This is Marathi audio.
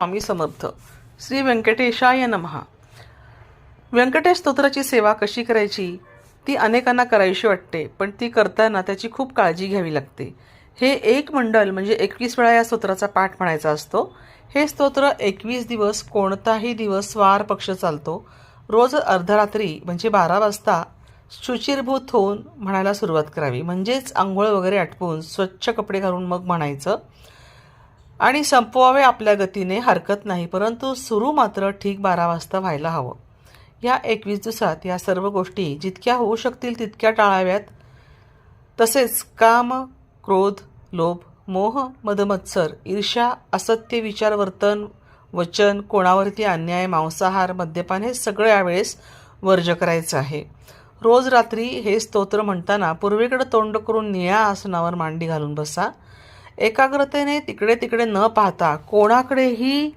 स्वामी समर्थ. श्री व्यंकटेशाय नमहा व्यंकटेश स्तोत्राची सेवा कशी करायची? ती अनेकांना करायची वाटते पण ती करताना त्याची खूप काळजी घ्यावी लागते. हे एक मंडल म्हणजे एकवीस वेळा या स्तोत्राचा पाठ म्हणायचा असतो. हे स्तोत्र एकवीस दिवस कोणताही दिवस वार पक्ष चालतो. रोज अर्धरात्री म्हणजे बारा वाजता शुचिरभूत होऊन म्हणायला सुरुवात करावी. म्हणजेच आंघोळ वगैरे आटपून स्वच्छ कपडे घालून मग म्हणायचं. आणि संपवावे आपल्या गतीने हरकत नाही परंतु सुरू मात्र ठीक बारा वाजता व्हायला हवं. या एकवीस दिवसात या सर्व गोष्टी जितक्या होऊ शकतील तितक्या टाळाव्यात. तसेच काम क्रोध लोभ मोह मदमत्सर ईर्ष्या असत्य विचार वर्तन वचन कोणावरती अन्याय मांसाहार मद्यपान हे सगळं यावेळेस वर्ज करायचं आहे. रोज रात्री हे स्तोत्र म्हणताना पूर्वेकडे तोंड करून निळ्या आसनावर मांडी घालून बसा. एकाग्रतेने तिकडे तिकडे न पाहता कोणाकडेही